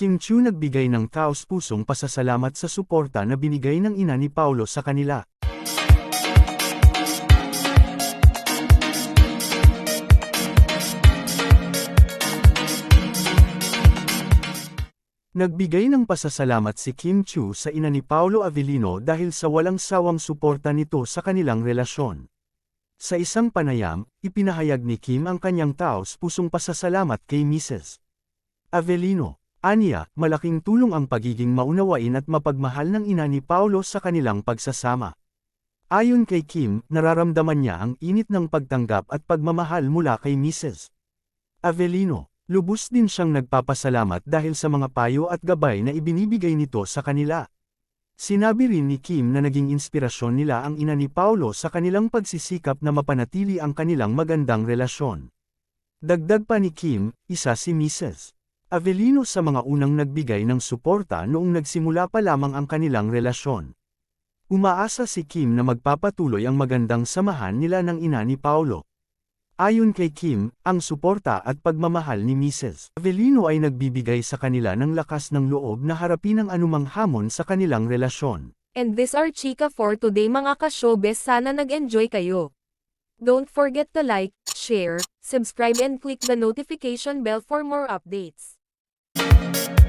Kim Chu nagbigay ng taos-pusong pasasalamat sa suporta na binigay ng ina ni Paulo sa kanila. Nagbigay ng pasasalamat si Kim Chu sa ina ni Paulo Avellino dahil sa walang sawang suporta nito sa kanilang relasyon. Sa isang panayam, ipinahayag ni Kim ang kanyang taos pusong pasasalamat kay Mrs. Avellino. Aniya, malaking tulong ang pagiging maunawain at mapagmahal ng ina ni Paulo sa kanilang pagsasama. Ayon kay Kim, nararamdaman niya ang init ng pagtanggap at pagmamahal mula kay Mrs. Avellino. Lubos din siyang nagpapasalamat dahil sa mga payo at gabay na ibinibigay nito sa kanila. Sinabi rin ni Kim na naging inspirasyon nila ang ina ni Paulo sa kanilang pagsisikap na mapanatili ang kanilang magandang relasyon. Dagdag pa ni Kim, isa si Mrs. Avellino sa mga unang nagbigay ng suporta noong nagsimula pa lamang ang kanilang relasyon. Umaasa si Kim na magpapatuloy ang magandang samahan nila ng ina ni Paulo. Ayon kay Kim, ang suporta at pagmamahal ni Mrs. Avellino ay nagbibigay sa kanila ng lakas ng loob na harapin ang anumang hamon sa kanilang relasyon. And this are chika for today mga ka-showbiz sana nag-enjoy kayo. Don't forget to like, share, subscribe and click the notification bell for more updates. Thank you.